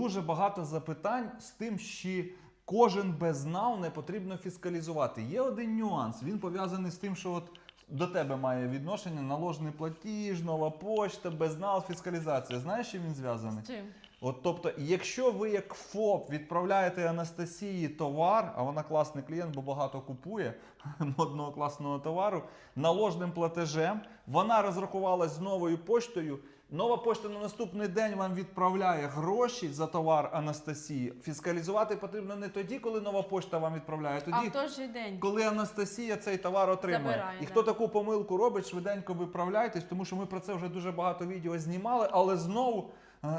дуже багато запитань з тим, що кожен безнал не потрібно фіскалізувати. Є один нюанс. Він пов'язаний з тим, що от до тебе має відношення наложений платіж, нова почта, безнал, фіскалізація. Знаєш, чим він зв'язаний? З чим? От тобто, якщо ви як ФОП відправляєте Анастасії товар, а вона класний клієнт, бо багато купує модного класного товару, наложним платежем, вона розрахувалась з новою поштою. Нова пошта на наступний день вам відправляє гроші за товар Анастасії. Фіскалізувати потрібно не тоді, коли нова пошта вам відправляє, а А тоді, в той же день. коли Анастасія цей товар отримує. Забирає, і да. хто таку помилку робить, швиденько виправляйтесь, тому що ми про це вже дуже багато відео знімали, але знову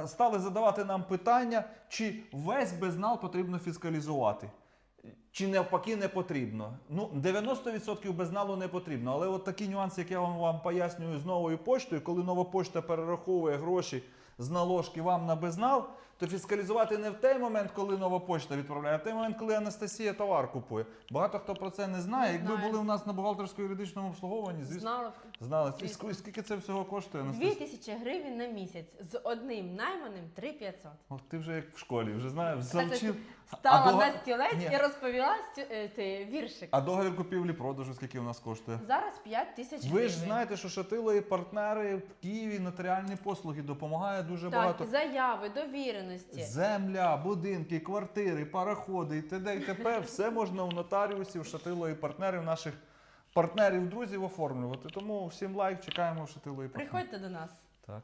стали задавати нам питання, чи весь безнал потрібно фіскалізувати. Чи навпаки не потрібно. Ну, 90% безналу не потрібно. Але от такі нюанси, як я вам, вам пояснюю з новою поштою, коли нова пошта перераховує гроші з наложки вам на безнал, то фіскалізувати не в той момент, коли нова пошта відправляє, а в той момент, коли Анастасія товар купує. Багато хто про це не знає. Не Якби знає. були у нас на бухгалтерсько-юридичному обслуговуванні, звісно, Знали. знали. Звісно. Ск- Скільки це всього коштує, Анастасія? тисячі гривень на місяць з одним найманим 3500. Ох, ти вже як в школі, вже знаєш, завчив. Стала до- на стілець Ні. і розповіла е, цей віршик. А договір купівлі-продажу скільки у нас коштує? Зараз 5 тисяч Ви ж знаєте, що Шатило і партнери в Києві нотаріальні послуги допомагає дуже Так, багато. заяви, довіреності. Земля, будинки, квартири, пароходи і т.д. і т.п. Все можна у нотаріусів, Шатило і партнерів, наших партнерів, друзів оформлювати. Тому всім лайк, чекаємо в Шатило і партнерів. Приходьте до нас. Так,